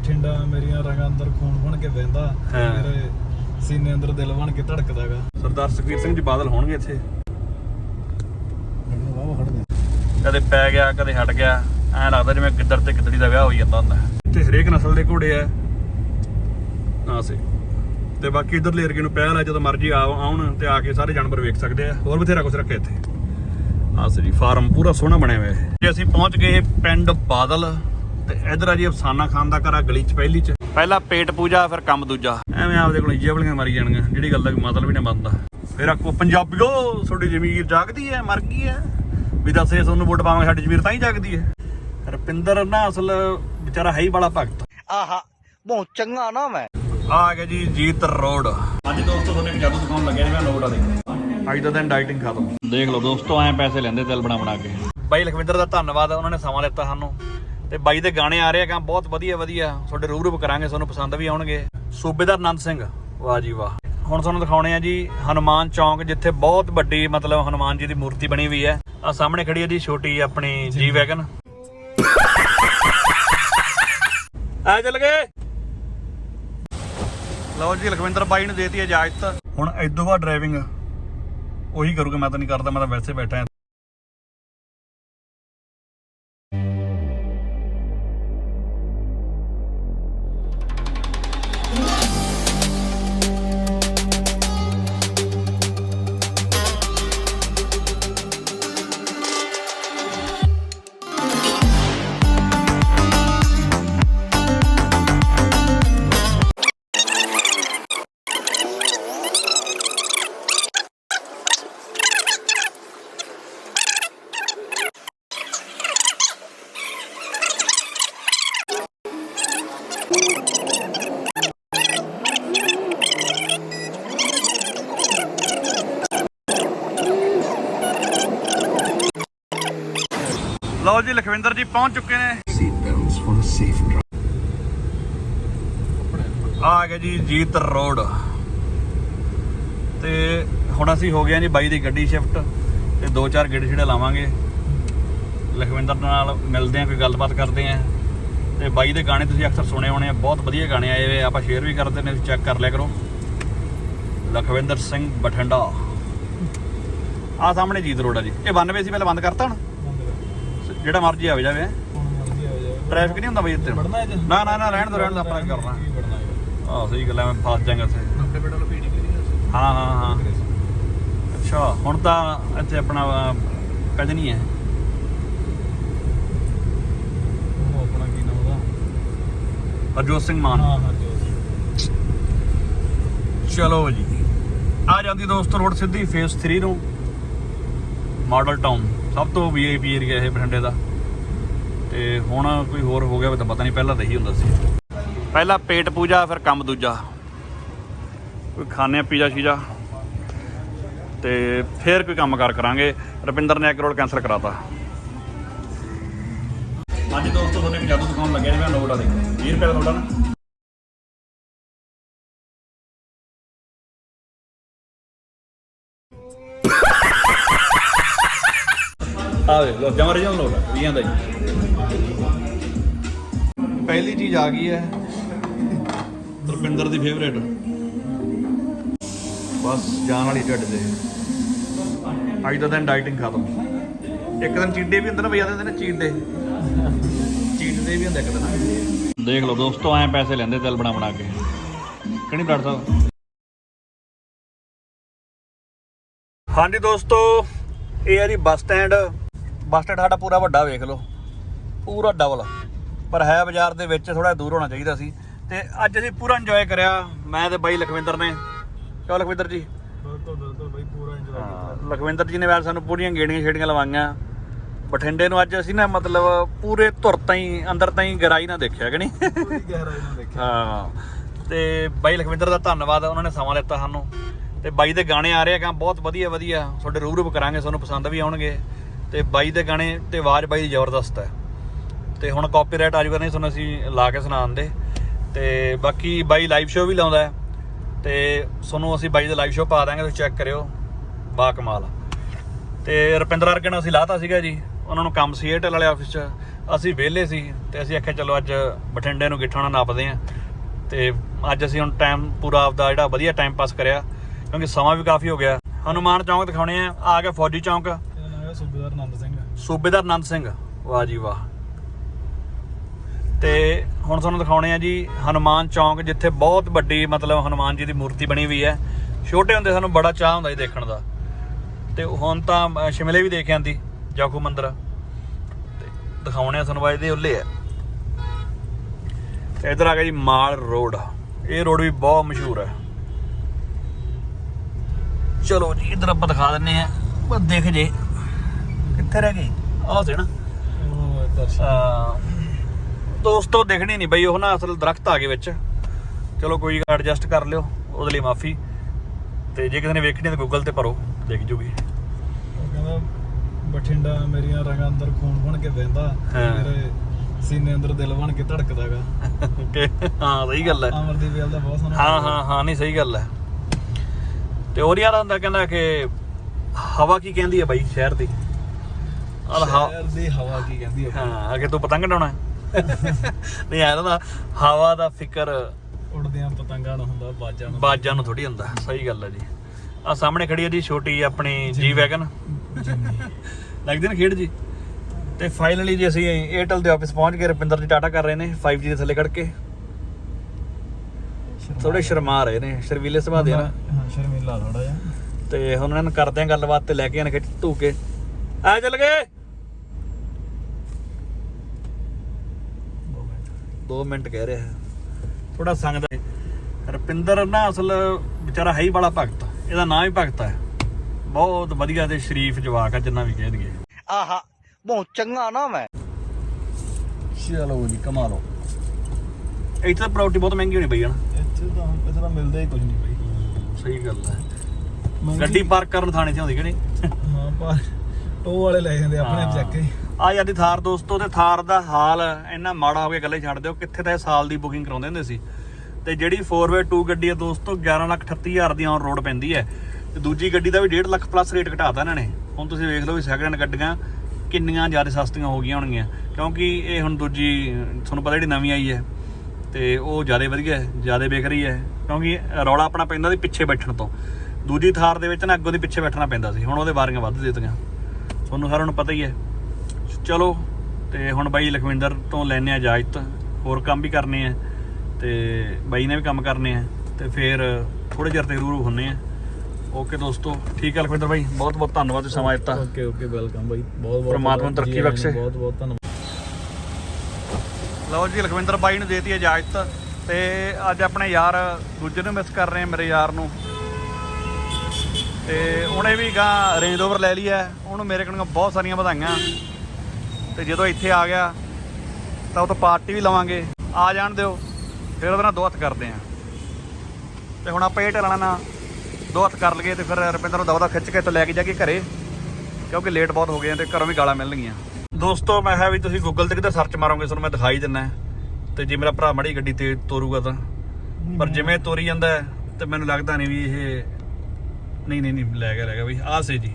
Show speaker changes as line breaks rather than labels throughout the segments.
ਬਠਿੰਡਾ ਮੇਰੀਆਂ ਰਗਾਂ ਅੰਦਰ ਖੂਨ ਬਣ ਕੇ ਵਹਿੰਦਾ
ਹਾਂ।
ਮੇਰੇ ਸੀਨੇ ਅੰਦਰ ਦਿਲ ਬਣ ਕੇ ਧੜਕਦਾਗਾ।
ਸਰਦਾਰ ਸੁਖਬੀਰ ਸਿੰਘ ਜੀ ਬਾਦਲ ਹੋਣਗੇ ਇੱਥੇ?
ਵਾਹ
ਕਦੇ ਪੈ ਗਿਆ ਕਦੇ ਹਟ ਗਿਆ ਐਂ ਲੱਗਦਾ ਜਿਵੇਂ ਗਿੱਦੜ ਤੇ ਗਿੱਦੜੀ ਦਾ ਵਿਆਹ ਹੋਈ ਜਾਂਦਾ ਹੁੰਦਾ। ਇੱਥੇ ਹਰੇਕ ਨਸਲ ਦੇ ਘੋੜੇ ਆ। ਹਾਂ ਸੇ ਤੇ ਬਾਕੀ ਇਧਰਲੇ ਏਰੀਏ ਨੂੰ ਪਹਿਲ ਹੈ ਜਦੋਂ ਮਰਜ਼ੀ ਆ ਆਉਣ ਤੇ ਆ ਕੇ ਸਾਰੇ ਜਾਨਵਰ ਵੇਖ ਸਕਦੇ ਆ। ਹੋਰ ਬਥੇਰਾ ਕੁਝ ਰੱਖਿਆ ਇੱਥੇ। ਹਾਂ ਸੇ ਜੀ ਫਾਰਮ ਪੂਰਾ ਸੋਹਣਾ ਬਣਿਆ ਹੋਇਆ ਹੈ। ਜੀ ਅਸੀਂ ਪਹੁੰਚ ਗਏ ਪਿੰਡ ਬਾਦਲ ਤੇ ਇਧਰ ਆ ਜੀ ਅਫਸਾਨਾ ਖਾਨ ਦਾ ਘਰ ਆ ਗਲੀ ਚ ਪਹਿਲੀ ਚ। ਪਹਿਲਾ ਪੇਟ ਪੂਜਾ ਫਿਰ ਕੰਮ ਦੂਜਾ। ਐਵੇਂ ਆਪਦੇ ਕੋਲ ਜੇਬਲੀਆਂ ਮਾਰੀ ਜਾਣਗੀਆਂ ਜਿਹੜੀ ਗੱਲ ਦਾ ਕੋਈ ਮਤਲਬ ਹੀ ਨਾ ਬਣਦਾ। ਫਿਰ ਆਖੋ ਪੰਜਾਬੀਓ ਤੁਹਾਡੀ ਜ਼ਮੀਰ ਜਾਗਦੀ ਹੈ ਮਰ ਗਈ ਹੈ। ਵੀ ਦੱਸੇ ਤੁਹਾਨੂੰ ਵੋਟ ਪਾਵਾਂਗੇ ਸਾਡੀ ਜ਼ਮੀਰ ਤਾਂ ਹੀ ਜਾਗਦੀ ਹੈ। ਰਪਿੰਦਰ ਨਾ ਅਸਲ ਵਿਚਾਰਾ ਹੈ ਹੀ ਬੜਾ ਭਗਤ।
ਆਹਾ ਬਹੁਤ ਚੰਗਾ ਨਾਮ ਹੈ
ਆ ਗਿਆ ਜੀ ਜੀਤ ਰੋਡ। ਅੱਜ ਦੋਸਤੋ ਤੁਹਾਨੂੰ ਇੱਕ ਜਾਦੂ ਦਿਖਾਉਣ ਲੱਗਿਆ ਜੀ ਮੈਂ ਨੋਟ ਆ ਦੇਖੋ ਅੱਜ ਦਾ ਦਿਨ ਡਾਈਟਿੰਗ ਖਤਮ। ਦੇਖ ਲਓ ਦੋਸਤੋ ਐ ਪੈਸੇ ਲੈਂਦੇ ਤਿਲ ਬਣਾ ਬਣਾ ਕੇ। ਬਾਈ ਲਖਵਿੰਦਰ ਦਾ ਧੰਨਵਾਦ ਉਹਨਾਂ ਨੇ ਸਮਾਂ ਦਿੱਤਾ ਸਾਨੂੰ। ਤੇ ਬਾਈ ਦੇ ਗਾਣੇ ਆ ਰਹੇ ਆ ਕੰਮ ਬਹੁਤ ਵਧੀਆ ਵਧੀਆ। ਤੁਹਾਡੇ ਰੂਬਰੂ ਕਰਾਂਗੇ ਤੁਹਾਨੂੰ ਪਸੰਦ ਵੀ ਆਉਣਗੇ। ਸੂਬੇਦਾਰ ਆਨੰਦ ਸਿੰਘ। ਵਾਹ ਜੀ ਵਾਹ। ਹੁਣ ਤੁਹਾਨੂੰ ਦਿਖਾਉਣੇ ਆ ਜੀ ਹਨੂਮਾਨ ਚੌਂਕ ਜਿੱਥੇ ਬਹੁਤ ਵੱਡੀ ਮਤਲਬ ਹਨੂਮਾਨ ਜੀ ਦੀ ਮੂਰਤੀ ਬਣੀ ਹੋਈ ਹੈ। ਆ ਸਾਹਮਣੇ ਖੜੀ ਹੈ ਜੀ ਛੋਟੀ ਆਪਣੀ ਜੀ। ਵੈਗਨ ਆ ਚੱਲ ਗਏ। ਲਓ ਜੀ ਲਖਵਿੰਦਰ ਬਾਈ ਨੂੰ ਦੇਤੀ ਇਜਾਜ਼ਤ। ਹੁਣ ਇਦੋਂ ਬਾਅਦ ਡਰਾਈਵਿੰਗ ਉਹੀ ਕਰੂਗਾ ਮੈਂ ਤਾਂ ਨਹੀਂ ਕਰਦਾ ਮੈਂ ਤਾਂ ਵੈਸੇ ਬੈਠਾ ਲਓ ਜੀ ਲਖਵਿੰਦਰ ਜੀ ਪਹੁੰਚ ਚੁੱਕੇ ਨੇ।
Drive.
ਆ ਗਿਆ ਜੀ ਜੀਤ ਰੋਡ। ਤੇ ਹੁਣ ਅਸੀਂ ਹੋ ਗਏ ਜੀ ਬਾਈ ਦੀ ਗੱਡੀ ਸ਼ਿਫਟ ਤੇ ਦੋ ਚਾਰ ਗੇੜੇ ਛੇੜੇ ਲਾਵਾਂਗੇ। ਲਖਵਿੰਦਰ ਨਾਲ ਮਿਲਦੇ ਆ ਕੋਈ ਗੱਲਬਾਤ ਕਰਦੇ ਆ ਤੇ ਬਾਈ ਦੇ ਗਾਣੇ ਤੁਸੀਂ ਅਕਸਰ ਸੁਣੇ ਹੋਣੇ ਆ ਬਹੁਤ ਵਧੀਆ ਗਾਣੇ ਆਏ ਆ, ਆਪਾਂ ਸ਼ੇਅਰ ਵੀ ਕਰਦੇ ਨੇ ਚੈੱਕ ਕਰ ਲਿਆ ਕਰੋ। ਲਖਵਿੰਦਰ ਸਿੰਘ ਬਠਿੰਡਾ। ਆ ਸਾਹਮਣੇ ਜੀਤ ਰੋਡ ਆ ਜੀ। ਇਹ 92 ਸੀ ਪਹਿਲਾਂ ਬੰਦ ਕਰਤਾ ਹੁਣ? ਜਿਹੜਾ ਮਰਜ਼ੀ ਆਵੇ ਜਾਵੇ। ਟ੍ਰੈਫਿਕ ਨਹੀਂ ਹੁੰਦਾ ਬਈ ਇੱਥੇ। ਨਾ ਨਾ ਨਾ ਰਹਿਣ ਦੋ ਰਹਿਣ ਦੋ ਆਪਣਾ ਕਰਨਾ। ਆਹ ਸਹੀ ਗੱਲ ਐ ਮੈਂ ਫਸ ਜਾਗਾ ਇੱਥੇ। ਹਾਂ ਹਾਂ ਹਾਂ। ਅੱਛਾ ਹੁਣ ਤਾਂ ਇੱਥੇ ਆਪਣਾ ਕਜ ਨਹੀਂ ਹੈ।
ਆਪਣਾ ਕੀ ਨਾਮ ਉਹਦਾ?
ਹਰਜੋਤ ਸਿੰਘ ਮਾਨ।
ਹਾਂ
ਚਲੋ ਜੀ। ਆ ਜਾਂਦੀ ਦੋਸਤੋ ਰੋਡ ਸਿੱਧੀ ਫੇਸ 3 ਨੂੰ। ਮਾਡਲ ਟਾਊਨ ਸਭ ਤੋਂ ਵੀਆਈਪੀ ਏਰੀਆ ਇਹ ਬਠਿੰਡੇ ਦਾ। ਤੇ ਹੁਣ ਕੋਈ ਹੋਰ ਹੋ ਗਿਆ ਤਾਂ ਪਤਾ ਨਹੀਂ, ਪਹਿਲਾਂ ਤਾਂ ਇਹੀ ਹੁੰਦਾ ਸੀ। ਪਹਿਲਾਂ ਪੇਟ ਪੂਜਾ, ਫਿਰ ਕੰਮ ਦੂਜਾ। ਕੋਈ ਖਾਣੇ, ਪੀਜ਼ਾ, ਸ਼ੀਜਾ। ਤੇ ਫਿਰ ਕੋਈ ਕੰਮ ਕੰਮਕਾਰ ਕਰਾਂਗੇ। ਰੁਪਿੰਦਰ ਨੇ ਇੱਕ ਰੋਲ ਕੈਨਸਲ ਕਰਾਤਾ। ਅੱਜ ਦੋਸਤੋ ਤੁਹਾਨੂੰ ਇੱਕ ਜਾਦੂ ਦਿਖਾਉਣ ਲੱਗਿਆ ਜੀ ਮੈਂ ਨੋਟ ਆ ਦੇਖੋ। 20 ਰੁਪਏ ਦਾ ਨੋਟ ਆ ਨਾ। ਆ ਵੇ ਲੋ ਜਮਾ ਰੀਜਨਲ ਨੋਟ 20 ਦਾ ਜੀ। ਪਹਿਲੀ ਚੀਜ਼ ਆ ਗਈ ਹੈ। ਰੁਪਿੰਦਰ ਦੀ ਫੇਵਰੇਟ ਬਸ ਜਾਨ ਵਾਲੀ ਢੱਡ ਦੇ। ਅੱਜ ਦਾ ਦਿਨ ਡਾਈਟਿੰਗ ਖਤਮ। ਇੱਕ ਦਿਨ ਚੀਟ ਵੀ ਹੁੰਦਾ ਨਾ ਬਈ ਆਦੇ ਨੇ ਚੀਟ ਡੇ ਚੀਟ ਡੇ ਵੀ ਹੁੰਦਾ ਇੱਕ ਦਿਨ। ਦੇਖ ਲਓ ਦੋਸਤੋ ਐ ਪੈਸੇ ਲੈਂਦੇ ਦਿਲ ਬਣਾ ਬਣਾ ਕੇ। ਕਿਹੜੀ ਡਾਕਟਰ ਸਾਹਿਬ? ਹਾਂਜੀ ਦੋਸਤੋ ਇਹ ਹੈ ਜੀ ਬੱਸ ਸਟੈਂਡ। ਬੱਸ ਸਟੈਂਡ ਸਾਡਾ ਪੂਰਾ ਵੱਡਾ ਵੇਖ ਲਓ। ਪੂਰਾ ਡਬਲ ਪਰ ਹੈ ਬਾਜ਼ਾਰ ਦੇ ਵਿੱਚ ਥੋੜਾ ਦੂਰ ਹੋਣਾ ਚਾਹੀਦਾ ਸੀ। ਤੇ ਅੱਜ ਅਸੀਂ ਪੂਰਾ ਇੰਜੋਏ ਕਰਿਆ। ਮੈਂ ਤੇ ਬਾਈ ਲਖਵਿੰਦਰ ਨੇ। ਕਿਉਂ ਲਖਵਿੰਦਰ ਜੀ?
ਬਿਲਕੁਲ ਬਿਲਕੁਲ ਬਾਈ ਪੂਰਾ ਇੰਜੋਏ ਕੀਤਾ।
ਲਖਵਿੰਦਰ ਜੀ ਨੇ ਵੈਸੇ ਸਾਨੂੰ ਪੂਰੀਆਂ ਗੇੜੀਆਂ ਛੇੜੀਆਂ ਲਵਾਈਆਂ। ਬਠਿੰਡੇ ਨੂੰ ਅੱਜ ਅਸੀਂ ਨਾ ਮਤਲਬ ਪੂਰੇ ਧੁਰ ਤਾਈਂ ਅੰਦਰ ਤਾਈਂ ਗਰਾਈ ਨਾ ਦੇਖਿਆ ਕਿ ਨਹੀਂ?
ਪੂਰੀ ਗਹਿਰਾਈ ਦੇਖਿਆ।
ਹਾਂ। ਤੇ ਬਾਈ ਲਖਵਿੰਦਰ ਦਾ ਧੰਨਵਾਦ ਉਹਨਾਂ ਨੇ ਸਮਾਂ ਦਿੱਤਾ ਸਾਨੂੰ। ਤੇ ਬਾਈ ਦੇ ਗਾਣੇ ਆ ਰਹੇ ਆ ਕੰਮ ਬਹੁਤ ਵਧੀਆ ਵਧੀਆ ਤੁਹਾਡੇ ਰੂਬਰੂ ਕਰਾਂਗੇ ਤੁਹਾਨੂੰ ਪਸੰਦ ਵੀ ਆਉਣਗੇ। ਤੇ ਬਾਈ ਦੇ ਗਾਣੇ ਤੇ ਆਵਾਜ਼ ਬਾਈ ਦੀ ਜ਼ਬਰਦਸਤ ਹੈ। ਤੇ ਹੁਣ ਕਾਪੀਰਾਈਟ ਆ ਜੂਗਾ ਨਹੀਂ, ਤੁਹਾਨੂੰ ਅਸੀਂ ਲਾ ਕੇ ਸੁਣਾਉਂਦੇ ਤੇ ਬਾਕੀ ਬਾਈ ਲਾਈਵ ਸ਼ੋਅ ਵੀ ਲਾਉਂਦਾ ਹੈ। ਤੇ ਤੁਹਾਨੂੰ ਅਸੀਂ ਬਾਈ ਦਾ ਲਾਈਵ ਸ਼ੋਅ ਪਾ ਦਾਂਗੇ, ਤੁਸੀਂ ਚੈੱਕ ਕਰਿਓ। ਬਾ ਕਮਾਲ ਤੇ ਰੁਪਿੰਦਰ ਅਰਗਨ ਅਸੀਂ ਲਾਤਾ ਸੀਗਾ ਜੀ, ਉਹਨਾਂ ਨੂੰ ਕੰਮ ਸੀ ਏਅਰਟੈਲ ਵਾਲੇ ਆਫਿਸ 'ਚ। ਅਸੀਂ ਵਿਹਲੇ ਸੀ ਤੇ ਅਸੀਂ ਆਖਿਆ ਚਲੋ ਅੱਜ ਬਠਿੰਡੇ ਨੂੰ ਗਿੱਠਾਣਾ ਨਾਪਦੇ ਆ ਤੇ ਅੱਜ ਅਸੀਂ ਹੁਣ ਟਾਈਮ ਪੂਰਾ ਆਪਦਾ ਜਿਹੜਾ ਵਧੀਆ ਟਾਈਮ ਪਾਸ ਕਰਿਆ, ਕਿਉਂਕਿ ਸਮਾਂ ਵੀ ਕਾਫੀ ਹੋ ਗਿਆ। ਹਨੂਮਾਨ ਚੌਂਕ ਦਿਖਾਉਣੇ ਆ। ਆ ਗਿਆ ਫੌਜੀ ਚੌਂਕ।
ਇਹਦਾ ਨਾਮ ਆਨੰਦ ਸਿੰਘ।
ਸੂਬੇਦਾਰ ਆਨੰਦ ਸਿੰਘ। ਵਾਹ ਜੀ ਵਾਹ। ਤੇ ਹੁਣ ਤੁਹਾਨੂੰ ਦਿਖਾਉਣੇ ਆ ਜੀ ਹਨੂਮਾਨ ਚੌਂਕ, ਜਿੱਥੇ ਬਹੁਤ ਵੱਡੀ ਮਤਲਬ ਹਨੂਮਾਨ ਜੀ ਦੀ ਮੂਰਤੀ ਬਣੀ ਹੋਈ ਹੈ। ਛੋਟੇ ਹੁੰਦੇ ਸਾਨੂੰ ਬੜਾ ਚਾਹ ਹੁੰਦਾ ਸੀ ਦੇਖਣ ਦਾ। ਤੇ ਹੁਣ ਤਾਂ ਸ਼ਿਮਲੇ ਵੀ ਦੇਖ ਆਂਦੀ, ਜਾਖੂ ਮੰਦਿਰ। ਤੇ ਦਿਖਾਉਣੇ ਆ ਤੁਹਾਨੂੰ ਬਾਈ ਦੇ ਉੱਲੇ ਆ। ਤੇ ਇਧਰ ਆ ਗਿਆ ਜੀ ਮਾਲ ਰੋਡ। ਇਹ ਰੋਡ ਵੀ ਬਹੁਤ ਮਸ਼ਹੂਰ ਹੈ। ਚਲੋ ਜੀ, ਇਧਰ ਆਪਾਂ ਦਿਖਾ ਦਿੰਨੇ ਆ। ਬਸ ਦੇਖ ਜੇ। ਕਿੱਥੇ ਰਹਿ ਗਈ। ਆਹ ਸੀ ਨਾ।
ਉਹ ਦਰਸ਼ਨ
ਅਹ ਦੋਸਤੋ ਦੇਖਣੀ ਨਹੀਂ ਬਈ ਉਹ ਨਾ ਅਸਲ ਦਰਖਤ ਆ ਗਏ ਵਿੱਚ। ਚਲੋ ਕੋਈ ਗੱਲ ਐਡਜਸਟ ਕਰ ਲਿਓ ਉਹਦੇ ਲਈ ਮਾਫੀ। ਤੇ ਜੇ ਕਿਸੇ ਨੇ ਵੇਖਣੀ ਤਾਂ ਗੂਗਲ ਤੇ ਭਰੋ ਦੇਖ ਜੂਗੀ।
ਉਹ ਕਹਿੰਦਾ ਬਠਿੰਡਾ ਮੇਰੀਆਂ ਰਗਾਂ ਅੰਦਰ ਖੂਨ ਬਣ ਕੇ ਵਹਿੰਦਾ।
ਹਾਂ।
ਮੇਰੇ ਸੀਨੇ ਅੰਦਰ ਦਿਲ ਬਣ ਕੇ ਧੜਕਦਾਗਾ।
ਕਿ ਹਾਂ ਸਹੀ ਗੱਲ ਹੈ।
ਅਮਰਦੀਪ ਗਿੱਲ ਦਾ ਬਹੁਤ ਸੋਹਣਾ
ਹਾਂ ਹਾਂ ਹਾਂ ਨਹੀਂ ਸਹੀ ਗੱਲ ਹੈ। ਤੇ ਉਹ ਯਾਰ ਹੁੰਦਾ ਕਹਿੰਦਾ ਕਿ ਹਵਾ ਕੀ ਕਹਿੰਦੀ ਹੈ ਬਾਈ ਸ਼ਹਿਰ ਦੀ? ਆਹ ਹਵਾ
ਸ਼ਹਿਰ ਦੀ ਹਵਾ ਕੀ ਕਹਿੰਦੀ ਹੈ
ਹਾਂ ਅਗੇ ਤੂੰ ਪਤੰਗ ਡਾਉਣਾ ਨਹੀਂ ਆਇਆ ਨਾ ਹਵਾ ਦਾ ਫਿਕਰ
ਉੜਦਿਆਂ ਪਤੰਗਾਂ ਨੂੰ ਹੁੰਦਾ ਬਾਜਾਂ ਨੂੰ।
ਬਾਜਾਂ ਨੂੰ ਥੋੜੀ ਹੁੰਦਾ ਸਹੀ ਗੱਲ ਹੈ ਜੀ। ਆ ਸਾਹਮਣੇ ਖੜੀ ਹੈ ਜੀ ਛੋਟੀ ਆਪਣੀ ਜੀ ਵੈਗਨ ਲੱਗਦੀ ਨਾ ਖੇਡ ਜੀ? ਤੇ ਫਾਈਨਲੀ ਜੀ ਅਸੀਂ ਏਅਰਟੈਲ ਦੇ ਆਫਿਸ ਪਹੁੰਚ ਗਏ ਰੁਪਿੰਦਰ ਜੀ ਟਾਟਾ ਕਰ ਰਹੇ ਨੇ 5G ਦੇ ਥੱਲੇ ਖੜ ਕੇ। ਥੋੜੇ ਸ਼ਰਮਾ ਰਹੇ ਨੇ ਸ਼ਰਮੀਲੇ ਸੁਭਾਅ ਦੇ ਆ ਨਾ।
ਹਾਂ ਸ਼ਰਮੀਲਾ ਥੋੜਾ ਜਿਹਾ।
ਤੇ ਹੁਣ ਇਹਨਾਂ ਨੂੰ ਕਰਦੇ ਆ ਗੱਲਬਾਤ ਤੇ ਲੈ ਕੇ ਆਣ ਖਿੱਚ ਧੂ ਕੇ ਆ ਚੱਲ ਗਏ! 2 ਮਿੰਟ ਕਹਿ ਰਿਹਾ। ਹੈ ਥੋੜਾ ਸੰਗਦਾ ਹੈ। ਰੁਪਿੰਦਰ ਨਾ ਅਸਲ ਵਿਚਾਰਾ ਹੈ ਹੀ ਬੜਾ ਭਗਤ। ਇਹਦਾ ਨਾਂ ਹੀ ਭਗਤ ਹੈ। ਬਹੁਤ ਵਧੀਆ ਤੇ ਸ਼ਰੀਫ ਜਵਾਕ ਆ ਜਿੰਨਾ ਵੀ ਕਹਿ ਦਈਏ
ਆਹਾ ਬਹੁਤ ਚੰਗਾ ਨਾ ਮੈਂ।
ਚਲੋ ਜੀ ਕਮਾ ਲਓ। ਇੱਥੇ ਤਾਂ ਪ੍ਰਾਪਰਟੀ ਬਹੁਤ ਮਹਿੰਗੀ ਹੋਣੀ ਪਈ ਹਨਾ
ਇੱਥੇ ਤਾਂ ਇੱਥੇ ਤਾਂ ਮਿਲਦਾ ਹੀ ਕੁਝ ਨਹੀਂ ਬਈ।
ਸਹੀ ਗੱਲ ਹੈ। ਗੱਡੀ ਪਾਰਕ ਕਰਨ ਥਾਣੇ 'ਚ ਆਉਂਦੀ ਕਿ ਨਹੀਂ?
ਹਾਂ ਪਰ ਟੋ ਵਾਲੇ ਲੈ ਜਾਂਦੇ ਆਪਣੇ ਆਪ ਚੱਕ ਕੇ।
ਆ ਜਾਂਦੀ ਥਾਰ ਦੋਸਤੋ ਤੇ ਥਾਰ ਦਾ ਹਾਲ ਇੰਨਾ ਮਾੜਾ ਹੋ ਗਿਆ ਗੱਲੇ ਛੱਡ ਦਿਓ। ਕਿੱਥੇ ਤਾਂ ਇਹ ਸਾਲ ਦੀ ਬੁਕਿੰਗ ਕਰਾਉਂਦੇ ਹੁੰਦੇ ਸੀ। ਤੇ ਜਿਹੜੀ 4x2 ਗੱਡੀ ਆ ਦੋਸਤੋ 11 ਲੱਖ 38 ਹਜ਼ਾਰ ਦੀ ਔਨ ਰੋਡ ਪੈਂਦੀ ਹੈ। ਤੇ ਦੂਜੀ ਗੱਡੀ ਦਾ ਵੀ 1.5 ਲੱਖ ਪਲੱਸ ਰੇਟ ਘਟਾਤਾ ਇਹਨਾਂ ਨੇ। ਹੁਣ ਤੁਸੀਂ ਵੇਖ ਲਓ ਵੀ ਸੈਕਿੰਡ ਗੱਡੀਆਂ ਕਿੰਨੀਆਂ ਜ਼ਿਆਦਾ ਸਸਤੀਆਂ ਹੋ ਗਈਆਂ ਹੋਣਗੀਆਂ। ਕਿਉਂਕਿ ਇਹ ਹੁਣ ਦੂਜੀ ਤੁਹਾਨੂੰ ਪਤਾ ਜਿਹੜੀ ਨਵੀਂ ਆਈ ਹੈ ਤੇ ਉਹ ਜ਼ਿਆਦਾ ਵਧੀਆ ਹੈ ਜ਼ਿਆਦਾ ਵਿਕ ਰਹੀ ਹੈ। ਕਿਉਂਕਿ ਰੌਲਾ ਆਪਣਾ ਪੈਂਦਾ ਸੀ ਪਿੱਛੇ ਬੈਠਣ ਤੋਂ। ਦੂਜੀ ਥਾਰ ਦੇ ਵਿੱਚ ਨਾ ਅੱਗੋਂ ਦੀ ਪਿੱਛੇ ਬੈਠਣਾ ਪੈਂਦਾ ਸੀ। ਹੁਣ ਉਹਦੇ ਵਾਰੀਆਂ ਵੱਧ ਦਿੱਤੀਆਂ। ਤੁਹਾਨੂੰ ਸਾਰਿਆਂ ਨੂੰ ਪਤਾ ਹੀ ਹੈ। ਚਲੋ ਤੇ ਹੁਣ ਬਾਈ ਲਖਵਿੰਦਰ ਤੋਂ ਲੈਣੇ ਆ ਇਜਾਜ਼ਤ। ਹੋਰ ਕੰਮ ਵੀ ਕਰਨੇ ਆ ਤੇ ਬਾਈ ਨੇ ਵੀ ਕੰਮ ਕਰਨੇ ਆ ਤੇ ਫਿਰ ਥੋੜੇ ਚਿਰ ਤੇ ਰੂਰੂ ਹੁੰਨੇ ਆ। ਓਕੇ ਦੋਸਤੋ ਠੀਕ ਹੈ ਲਖਵਿੰਦਰ ਬਾਈ ਬਹੁਤ ਬਹੁਤ ਧੰਨਵਾਦ ਤੁਸੀਂ ਸਮਾਂ ਦਿੱਤਾ।
Okay okay welcome bye. ਬਹੁਤ ਬਹੁਤ
ਪ੍ਰਮਾਤਮਾ ਨੂੰ ਤਰੱਕੀ ਬਖਸ਼ੇ।
ਬਹੁਤ ਬਹੁਤ ਧੰਨਵਾਦ।
ਲਓ ਜੀ ਲਖਵਿੰਦਰ ਬਾਈ ਨੂੰ ਦੇਤੀ ਇਜਾਜ਼ਤ ਤੇ ਅੱਜ ਆਪਣੇ ਯਾਰ ਦੂਜੇ ਨੂੰ ਮਿਸ ਕਰ ਰਹੇ ਆ ਮੇਰੇ ਯਾਰ ਨੂੰ। ਤੇ ਉਹਨੇ ਵੀ ਗਾਂ ਰੇਂਜ ਓਵਰ ਲੈ ਲਈ ਹੈ। ਉਹਨੂੰ ਮੇਰੇ ਕੋਲੋਂ ਬਹੁਤ ਸਾਰੀਆਂ ਵਧਾਈਆਂ। ਤੇ ਜਦੋਂ ਇੱਥੇ ਆ ਗਿਆ ਤਾਂ ਉਹ ਤੋਂ ਪਾਰਟੀ ਵੀ ਲਵਾਂਗੇ। ਆ ਜਾਣ ਦਿਓ। ਫਿਰ ਉਹਦੇ ਨਾਲ ਦੋ ਹੱਥ ਕਰਦੇ ਆ। ਤੇ ਹੁਣ ਆਪਾਂ ਇਹ ਢਲਾਣਾ ਨਾ ਦੋ ਹੱਥ ਕਰ ਲਈਏ ਤੇ ਫਿਰ ਰੁਪਿੰਦਰ ਨੂੰ ਦਵਾ ਖਿੱਚ ਕੇ ਤੇ ਲੈ ਕੇ ਜਾ ਕੇ ਘਰੇ। ਕਿਉਂਕਿ ਲੇਟ ਬਹੁਤ ਹੋ ਗਏ ਆ ਤੇ ਘਰੋਂ ਵੀ ਗਾਲਾਂ ਮਿਲਣਗੀਆਂ। ਦੋਸਤੋ ਮੈਂ ਕਿਹਾ ਵੀ ਤੁਸੀਂ ਗੂਗਲ ਤੇ ਕਿਤੇ ਸਰਚ ਮਾਰੋਗੇ ਤੁਹਾਨੂੰ ਮੈਂ ਦਿਖਾਈ ਦਿੰਨਾ। ਤੇ ਜੇ ਮੇਰਾ ਭਰਾ ਮੜੀ ਗੱਡੀ ਤੇ ਤੋਰੂਗਾ ਤਾਂ। ਪਰ ਜਿਵੇਂ ਤੋਰੀ ਜਾਂਦਾ ਤੇ ਮੈਨੂੰ ਲੱਗਦਾ ਨਹੀਂ ਵੀ ਇਹ ਨਹੀਂ ਨਹੀਂ ਨਹੀਂ, ਲੈ ਗਿਆ ਲੈ ਗਿਆ ਬਈ, ਆਹ ਸੇ ਜੀ।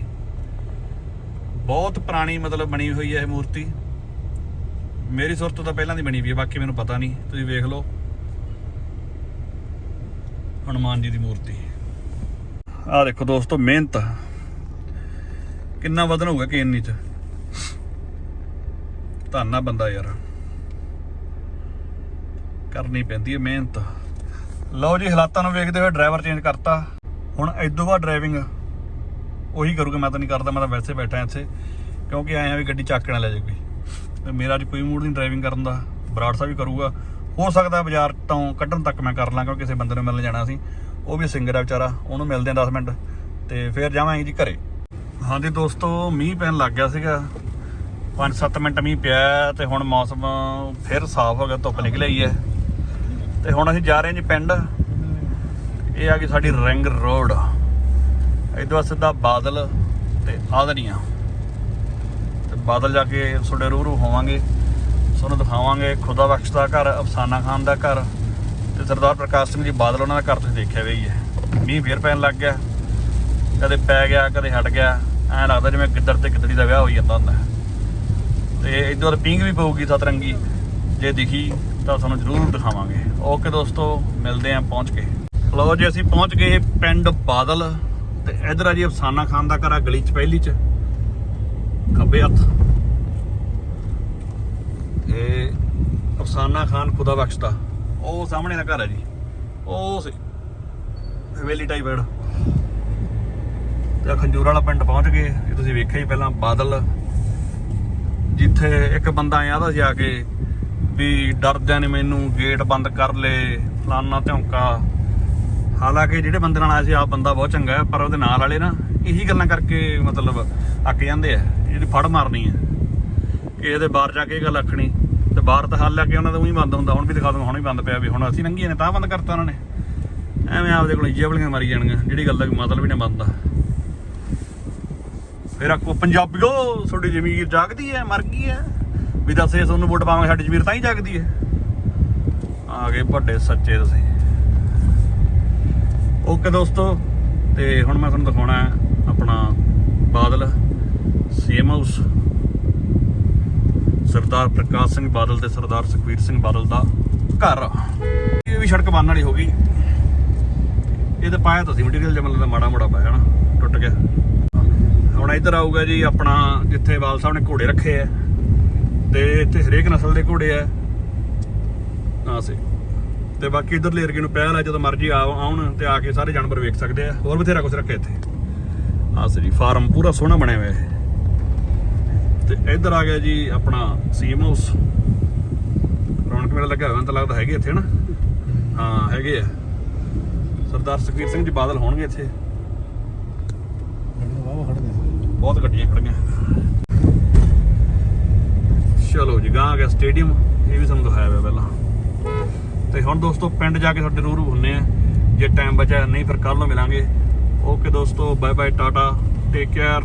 ਬਹੁਤ ਪੁਰਾਣੀ ਮਤਲਬ ਬਣੀ ਹੋਈ ਹੈ ਇਹ ਮੂਰਤੀ। ਮੇਰੀ ਸੁਰਤ ਤੋਂ ਪਹਿਲਾਂ ਦੀ ਬਣੀ ਹੋਈ ਹੈ, ਬਾਕੀ ਮੈਨੂੰ ਪਤਾ ਨਹੀਂ। ਤੁਸੀਂ ਵੇਖ ਲਓ। ਹਨੂਮਾਨ ਜੀ ਦੀ ਮੂਰਤੀ। ਆ ਦੇਖੋ ਦੋਸਤੋ, ਮਿਹਨਤ। ਕਿੰਨਾ ਵਜ਼ਨ ਹੋਊਗਾ ਕੇਨੀ ਚ। ਧੰਨਾ ਬੰਦਾ ਯਾਰ। ਕਰਨੀ ਪੈਂਦੀ ਹੈ ਮਿਹਨਤ। ਲਓ ਜੀ, ਹਾਲਾਤਾਂ ਨੂੰ ਵੇਖਦੇ ਹੋਏ ਡਰਾਈਵਰ ਚੇਂਜ ਕਰਤਾ। ਹੁਣ ਇਦੋਂ ਬਾਅਦ ਡਰਾਈਵਿੰਗ ਉਹੀ ਕਰੂਗਾ, ਮੈਂ ਤਾਂ ਨਹੀਂ ਕਰਦਾ, ਮੈਂ ਤਾਂ ਵੈਸੇ ਬੈਠਾ ਇੱਥੇ, ਕਿਉਂਕਿ ਆਏ ਆ ਵੀ ਗੱਡੀ ਚੱਕ ਕੇ ਨਾ ਲੈ ਜਾਏ ਕੋਈ। ਤੇ ਮੇਰਾ ਅੱਜ ਕੋਈ ਮੂਡ ਨਹੀਂ ਡਰਾਈਵਿੰਗ ਕਰਨ ਦਾ, ਬਰਾੜ ਸਾਹਿਬ ਵੀ ਕਰੂਗਾ। ਹੋ ਸਕਦਾ ਬਾਜ਼ਾਰ ਤੋਂ ਕੱਢਣ ਤੱਕ ਮੈਂ ਕਰ ਲਾਂ, ਕਿਉਂਕਿ ਕਿਸੇ ਬੰਦੇ ਨੂੰ ਮਿਲਣ ਜਾਣਾ ਸੀ। ਉਹ ਵੀ ਸਿੰਗਰ ਆ ਵਿਚਾਰਾ, ਉਹਨੂੰ ਮਿਲਦੇ ਆ 10 ਮਿੰਟ, ਤੇ ਫਿਰ ਜਾਵਾਂਗੇ ਜੀ ਘਰੇ। ਹਾਂਜੀ ਦੋਸਤੋ, ਮੀਂਹ ਪੈਣ ਲੱਗ ਗਿਆ ਸੀਗਾ। 5-7 ਮਿੰਟ ਮੀਂਹ ਪਿਆ ਤੇ ਹੁਣ ਮੌਸਮ ਫਿਰ ਸਾਫ਼ ਹੋ ਗਿਆ, ਧੁੱਪ ਨਿਕਲ ਆਈ ਹੈ। ਤੇ ਹੁਣ ਅਸੀਂ ਜਾ ਰਹੇ ਹਾਂ ਜੀ ਪਿੰਡ। ਇਹ ਆ ਕਿ ਸਾਡੀ ਰਿੰਗ ਰੋਡ। ਇਦੋਂ ਸਿੱਧਾ ਬਾਦਲ ਤੇ ਆਦਨੀਆਂ ਤੇ ਬਾਦਲ ਜਾ ਕੇ ਤੁਹਾਡੇ ਰੂਰੂ ਹੋਵਾਂਗੇ। ਤੁਹਾਨੂੰ ਦਿਖਾਵਾਂਗੇ ਖੁਦਾ ਬਖਸ਼ ਦਾ ਘਰ, ਅਫਸਾਨਾ ਖਾਨ ਦਾ ਘਰ। ਤੇ ਸਰਦਾਰ ਪ੍ਰਕਾਸ਼ ਸਿੰਘ ਜੀ, ਬਾਦਲ ਉਹਨਾਂ ਦਾ ਘਰ ਤੁਸੀਂ ਦੇਖਿਆ ਵੀ ਹੈ। ਮੀਂਹ ਫੇਰ ਪੈਣ ਲੱਗ ਗਿਆ। ਕਦੇ ਪੈ ਗਿਆ, ਕਦੇ ਹਟ ਗਿਆ। ਐਂ ਲੱਗਦਾ ਜਿਵੇਂ ਗਿੱਦੜ ਤੇ ਗਿੱਦੜੀ ਦਾ ਵਿਆਹ ਹੋਈ ਜਾਂਦਾ ਹੁੰਦਾ। ਹੈ। ਤੇ ਇੱਧਰ ਪਿੰਗ ਵੀ ਪਊਗੀ ਸਤਰੰਗੀ। ਜੇ ਦਿਖੀ ਤਾਂ ਤੁਹਾਨੂੰ ਜ਼ਰੂਰ ਦਿਖਾਵਾਂਗੇ। ਓਕੇ ਦੋਸਤੋ, ਮਿਲਦੇ ਆਂ ਪਹੁੰਚ ਕੇ। ਲਓ ਜੀ, ਅਸੀਂ ਪਹੁੰਚ ਗਏ ਪਿੰਡ ਬਾਦਲ ਤੇ ਇਧਰ ਆ ਜੀ ਅਫਸਾਨਾ ਖਾਨ ਦਾ ਘਰ ਆ ਗਲੀ ਚ, ਪਹਿਲੀ ਚ। ਖੱਬੇ ਹੱਥ। ਇਹ ਅਫਸਾਨਾ ਖਾਨ ਖੁਦਾ ਬਖਸ਼ਦਾ। ਉਹ ਸਾਹਮਣੇ ਦਾ ਘਰ ਹੈ ਜੀ। ਉਹ ਸੀ ਹਵੇਲੀ ਟਾਈਪ ਹੈ ਤੇ ਖੰਜੂਰ ਵਾਲਾ ਪਿੰਡ ਪਹੁੰਚ ਗਏ। ਇਹ ਤੁਸੀਂ ਵੇਖਿਆ ਹੀ ਪਹਿਲਾਂ ਬਾਦਲ। ਜਿੱਥੇ ਇੱਕ ਬੰਦਾ ਆਇਆ ਤਾਂ ਜਾ ਕੇ ਵੀ ਡਰਦਿਆਂ ਨੇ ਮੈਨੂੰ ਗੇਟ ਬੰਦ ਕਰ ਲਏ, ਫਲਾਨਾ ਧੌਂਕਾ। ਹਾਲਾਂਕਿ ਜਿਹੜੇ ਬੰਦੇ ਨਾਲ ਆਇਆ ਸੀ ਆਪ ਬੰਦਾ ਬਹੁਤ ਚੰਗਾ ਹੈ, ਪਰ ਉਹਦੇ ਨਾਲ ਵਾਲੇ ਨਾ ਇਹੀ ਗੱਲਾਂ ਕਰਕੇ ਮਤਲਬ ਅੱਕ ਜਾਂਦੇ ਆ, ਜਿਹੜੀ ਫੜ ਮਾਰਨੀ ਹੈ ਕਿ ਇਹਦੇ ਬਾਹਰ ਜਾ ਕੇ ਇਹ ਗੱਲ ਆਖਣੀ, ਤੇ ਬਾਹਰ ਤਾਂ ਹਾਲ ਕੇ ਉਹਨਾਂ ਦਾ ਉਹੀ ਬੰਦ ਹੁੰਦਾ, ਹੁਣ ਵੀ ਦਿਖਾ ਦੂੰਗਾ ਹੁਣ ਵੀ ਬੰਦ ਪਿਆ ਵੀ ਹੁਣ ਅਸੀਂ ਲੰਘੀਏ ਨੇ, ਤਾਂ ਬੰਦ ਕਰਤਾ ਉਹਨਾਂ ਨੇ। ਐਵੇਂ ਆਪਦੇ ਕੋਲ ਜੇਬਲੀਆਂ ਮਾਰੀ ਜਾਣਗੀਆਂ, ਜਿਹੜੀ ਗੱਲ ਦਾ ਮਤਲਬ ਹੀ ਨਾ ਬੰਦਾ ਫਿਰ ਆਖੋ, ਪੰਜਾਬੀਓ, ਤੁਹਾਡੀ ਜ਼ਮੀਰ ਜਾਗਦੀ ਹੈ, ਮਰ ਗਈ ਹੈ। ਵੀ ਦੱਸੇ ਤੁਹਾਨੂੰ ਵੋਟ ਪਾਵਾਂਗੇ, ਸਾਡੀ ਜ਼ਮੀਰ ਤਾਂ ਹੀ ਜਾਗਦੀ ਹੈ। ਆ ਗਏ ਵੱਡੇ ਸੱਚੇ ਤੁਸੀਂ। ਓਕੇ ਦੋਸਤੋ, ਤੇ ਹੁਣ ਮੈਂ ਤੁਹਾਨੂੰ ਦਿਖਾਉਣਾ ਆਪਣਾ ਬਾਦਲ ਸੀਐਮ ਹਾਊਸ ਸਰਦਾਰ ਪ੍ਰਕਾਸ਼ ਸਿੰਘ ਬਾਦਲ ਤੇ ਸਰਦਾਰ ਸੁਖਵੀਰ ਸਿੰਘ ਬਾਦਲ ਦਾ ਘਰ। ਇਹ ਵੀ ਸੜਕ ਬਣਨ ਵਾਲੀ ਹੋ ਗਈ। ਇਹ ਤਾਂ ਪਾਇਆ ਤਾਂ ਸੀ ਮਟੀਰੀਅਲ ਜਮਲ ਦਾ ਮਾੜਾ ਮੋੜਾ ਪਾਇਆ ਨਾ ਟੁੱਟ ਗਿਆ। ਹੁਣ ਇੱਧਰ ਆਊਗਾ ਜੀ ਆਪਣਾ, ਜਿੱਥੇ ਬਾਲ ਸਾਹਿਬ ਨੇ ਘੋੜੇ ਰੱਖੇ ਆ। ਤੇ ਇੱਥੇ ਹਰੇਕ ਨਸਲ ਦੇ ਘੋੜੇ ਆ। ਆ ਸੀ। ਤੇ ਬਾਕੀ ਇਧਰਲੇ ਏਰੀਏ ਨੂੰ ਪਹਿਲ ਹੈ ਜਦੋਂ ਮਰਜ਼ੀ ਆਉਣ ਤੇ ਆ ਕੇ ਸਾਰੇ ਜਾਨਵਰ ਵੇਖ ਸਕਦੇ ਆ। ਹੋਰ ਬਥੇਰਾ ਕੁਝ ਰੱਖਿਆ ਇੱਥੇ। ਆ ਸੀ ਜੀ, ਫਾਰਮ ਪੂਰਾ ਸੋਹਣਾ ਬਣਿਆ ਹੋਇਆ ਹੈ ਤੇ ਇੱਧਰ ਆ ਗਿਆ ਜੀ ਆਪਣਾ ਸੀਮ ਹਾਊਸ। ਰੌਣਕ ਮੇਲਾ ਲੱਗਿਆ ਹੋਇਆ, ਮੈਨੂੰ ਤਾਂ ਲੱਗਦਾ ਹੈਗੇ ਇੱਥੇ ਨਾ ਹਾਂ, ਹੈਗੇ ਆ। ਸਰਦਾਰ ਸੁਖਵੀਰ ਸਿੰਘ ਜੀ ਬਾਦਲ ਹੋਣਗੇ ਇੱਥੇ। ਬਹੁਤ ਗੱਡੀਆਂ ਖੜੀਆਂ। ਚਲੋ ਜੀ ਗਾਂ ਆ ਗਿਆ ਸਟੇਡੀਅਮ। ਇਹ ਵੀ ਤੁਹਾਨੂੰ ਦਿਖਾਇਆ ਹੋਇਆ ਪਹਿਲਾਂ। ਤੇ ਹੁਣ ਦੋਸਤੋ ਪਿੰਡ ਜਾ ਕੇ ਤੁਹਾਡੇ ਰੂਰੂ ਹੁੰਨੇ ਆ। ਜੇ ਟਾਈਮ ਬਚਿਆ ਨਹੀਂ ਫਿਰ ਕੱਲ ਨੂੰ ਮਿਲਾਂਗੇ। ਓਕੇ ਦੋਸਤੋ bye bye tata take care